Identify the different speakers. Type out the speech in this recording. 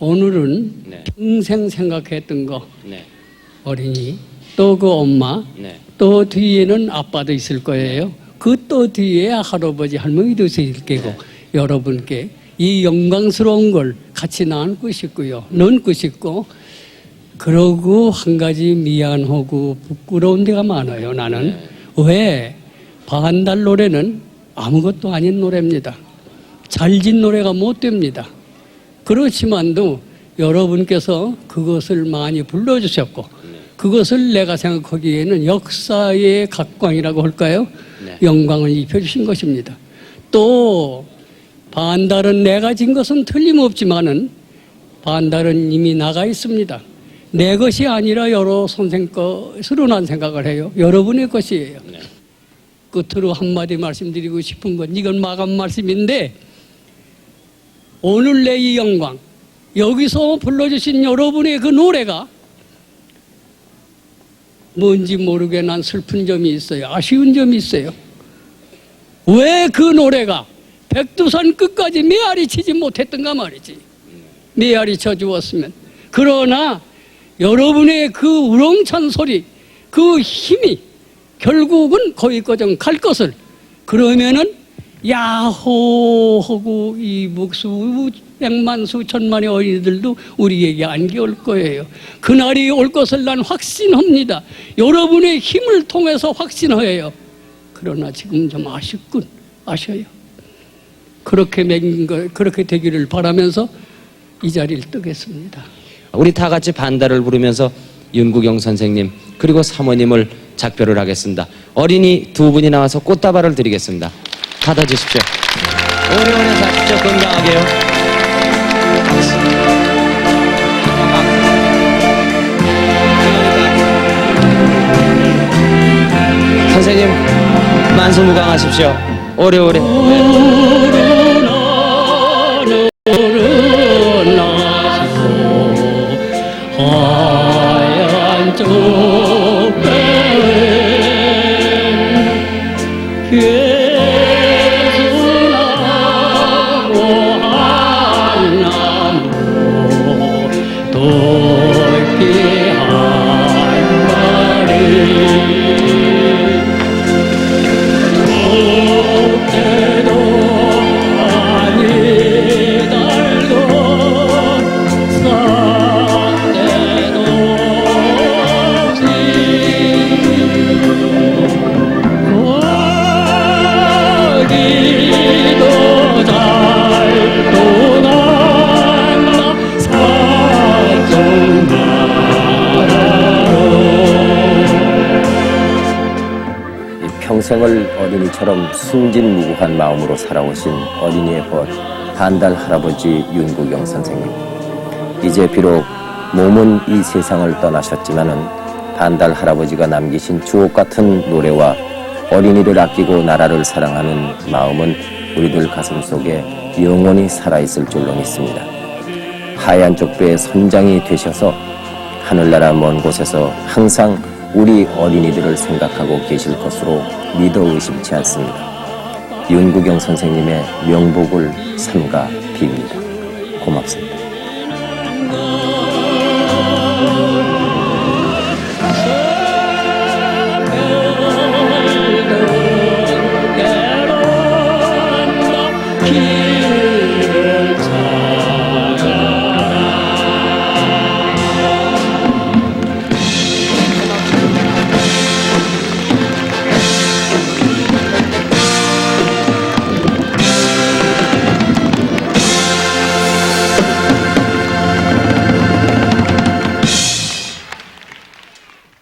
Speaker 1: 오늘은
Speaker 2: 네.
Speaker 1: 평생 생각했던 거
Speaker 2: 네.
Speaker 1: 어린이 또 그 엄마
Speaker 2: 네.
Speaker 1: 또 뒤에는 아빠도 있을 거예요. 그 또 뒤에 할아버지 할머니도 있을 거고 여러분께 이 영광스러운 걸 같이 나누고 싶고요. 나누고 싶고 그러고 한 가지 미안하고 부끄러운 데가 많아요. 나는 왜 반달 노래는 아무것도 아닌 노래입니다. 잘 진 노래가 못 됩니다. 그렇지만도 여러분께서 그것을 많이 불러주셨고 그것을 내가 생각하기에는 역사의 각광이라고 할까요?
Speaker 2: 네.
Speaker 1: 영광을 입혀주신 것입니다. 또 반달은 내가 진 것은 틀림없지만은 반달은 이미 나가 있습니다. 내 것이 아니라 여러 선생 것으로 난 생각을 해요. 여러분의 것이에요.
Speaker 2: 네.
Speaker 1: 끝으로 한마디 말씀드리고 싶은 건 이건 마감 말씀인데 오늘 내 이 영광 여기서 불러주신 여러분의 그 노래가 뭔지 모르게 난 슬픈 점이 있어요. 아쉬운 점이 있어요. 왜 그 노래가 백두산 끝까지 메아리 치지 못했던가 말이지. 메아리 쳐 주었으면. 그러나 여러분의 그 우렁찬 소리, 그 힘이 결국은 거기까지 갈 것을 그러면은 야호 하고 이 목수 백만 수천만의 어린이들도 우리에게 안겨올 거예요. 그날이 올 것을 난 확신합니다. 여러분의 힘을 통해서 확신해요. 그러나 지금 좀 아쉽군, 아셔요. 그렇게 맹 거, 그렇게 되기를 바라면서 이 자리를 뜨겠습니다.
Speaker 2: 우리 다 같이 반달을 부르면서 윤구경 선생님 그리고 사모님을 작별을 하겠습니다. 어린이 두 분이 나와서 꽃다발을 드리겠습니다. 받아주십시오. 오래오래 사십시오. 건강하게요. 선생님 만수무강하십시오. 오래오래.
Speaker 1: 하얀 쪽배
Speaker 3: 평생을 어린이처럼 순진무구한 마음으로 살아오신 어린이의 벗 반달 할아버지 윤구경 선생님. 이제 비록 몸은 이 세상을 떠나셨지만은 반달 할아버지가 남기신 주옥 같은 노래와 어린이를 아끼고 나라를 사랑하는 마음은 우리들 가슴 속에 영원히 살아있을 줄로 믿습니다. 하얀 족배의 선장이 되셔서 하늘나라 먼 곳에서 항상 우리 어린이들을 생각하고 계실 것으로 믿어 의심치 않습니다. 윤구경 선생님의 명복을 삼가 빕니다. 고맙습니다. Yeah.